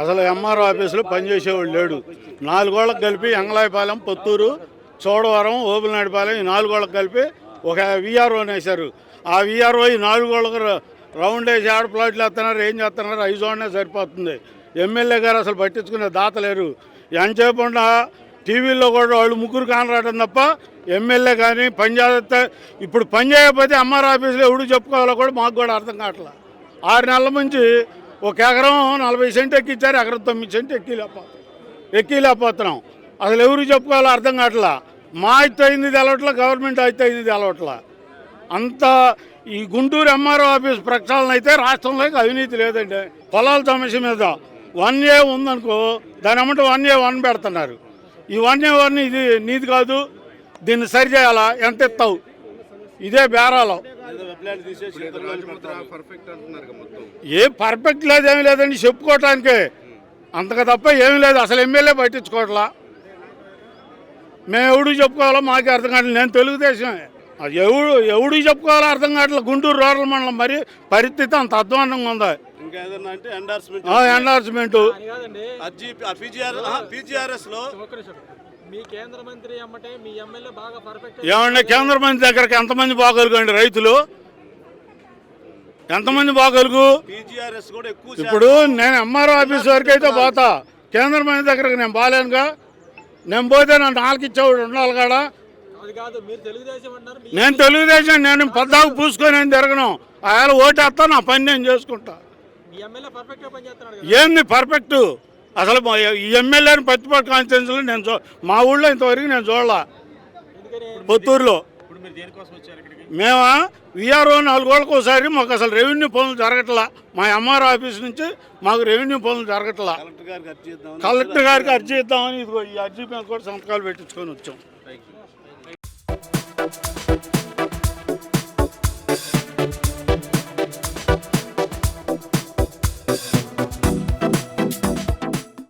అసలు ఎంఆర్ఓ ఆఫీసులో పనిచేసేవాడు లేడు. నాలుగోళ్ళకి కలిపి ఎంగళాయపాలెం పొత్తూరు చోడవరం ఓబులనాడిపాలెం ఈ నాలుగోళ్ళకి కలిపి ఒక విఆర్ఓని వేశారు. ఆ విఆర్ఓ ఈ నాలుగోళ్ళకి రౌండ్ వేసి ఆడ ప్లాట్లు వేస్తున్నారు ఏం చేస్తున్నారు ఐదు చూడనే సరిపోతుంది. ఎమ్మెల్యే గారు అసలు పట్టించుకునే దాత లేరు. ఎంతసేపు టీవీల్లో టీవీలో కూడా వాళ్ళు ముగ్గురు కానరావడం తప్ప ఎమ్మెల్యే కానీ పనిచేస్తే ఇప్పుడు పని చేయకపోతే ఎంఆర్ ఆఫీసులో ఎవడు చెప్పుకోవాలో కూడా మాకు కూడా అర్థం కావట్లేదు ఆరు నెలల నుంచి ఒక ఎకరం నలభై సెంట్ ఎక్కిచ్చారు ఎకరం తొమ్మిది సెంట్ ఎక్కిలేకపోతున్నాం ఎక్కిలేకపోతున్నాం అసలు ఎవరు చెప్పుకోవాలో అర్థం కావట్లా? మా అయితే అయింది తెలవట్లా గవర్నమెంట్ అయితే అయింది తెలవట్లా? అంత ఈ గుంటూరు ఎంఆర్ఓ ఆఫీస్ ప్రక్షాళన అయితే రాష్ట్రంలో అవినీతి లేదండి. పొలాల సమస్య మీద వన్ ఏ ఉందనుకో దాని అమ్మట వన్ ఏ వన్ పెడుతున్నారు. ఈ వన్ ఏ వన్ ఇది నీది కాదు దీన్ని సరిచేయాలా? ఎంత ఇస్తావు? ఇదే బేరాలో. ఏ పర్ఫెక్ట్ లేదేమీ లేదండి చెప్పుకోవటానికే. అంతగా తప్ప ఏమీ లేదు. అసలు ఎమ్మెల్యే పట్టించుకోవట్లా. మేము ఎవడికి చెప్పుకోవాలో మాకే అర్థం కావట్లేదు. నేను తెలుగుదేశమే. అది ఎవడు ఎవడికి చెప్పుకోవాలో అర్థం కావట్లేదు. గుంటూరు రూరల్ మండలం మరి పరిస్థితి అంత అధ్వానంగా ఉంది? ఇంకా ఏదన్నా అంటే ఎండార్స్మెంట్ ఎండార్స్మెంట్ అని కాదండి. అర్జీ పీజీఆర్ పీజీఆర్ఎస్లో ఒక్క నిమిషం. మీ కేంద్ర మంత్రి అమ్మటే మీ ఎమ్మెల్యే బాగా పర్ఫెక్ట్ ఏమంటే కేంద్ర మంత్రి దగ్గరికి ఎంతమంది బాగోలుగండి రైతులు? ఎంతమంది బాగోలుగు? పీజీఆర్ఎస్ కూడా ఎక్కువ ఇప్పుడు నేను ఎంఆర్ఓ ఆఫీస్ వరకు అయితే పోతా. కేంద్ర మంత్రి దగ్గరకు నేను బాగాలేనుగా నేను పోతే నన్ను నాలుగు ఇచ్చేవాడు ఉండాలి కాడా? నేను తెలుగుదేశం నేను పద్దాకు పూసుకొని ఏం తిరగను. ఆయన ఓటేస్తా నా పని నేను చేసుకుంటా. మీ ఎమ్మెల్యే పర్ఫెక్ట్గా పనిచేస్తున్నాడు కదా. ఏంది పర్ఫెక్ట్ అసలు ఈ ఎమ్మెల్యేని పత్తిపాటు కాన్స్టిట్యున్సీలో నేను చూ మా ఊళ్ళో ఇంతవరకు నేను చూడాల. పొత్తూరులో. మేమా విఆర్ఓ నాలుగోళ్ళకి ఒకసారి మాకు అసలు రెవెన్యూ పనులు జరగట్లా. మా ఎంఆర్ ఆఫీస్ నుంచి మాకు రెవెన్యూ పనులు జరగట్లా. కలెక్టర్ గారికి అర్జీ చేద్దాం కలెక్టర్ గారికి అర్జీ ఇద్దామని ఇదిగో ఈ అర్జీ మీద కూడా సంతకాలు పెట్టించుకొని వచ్చాం.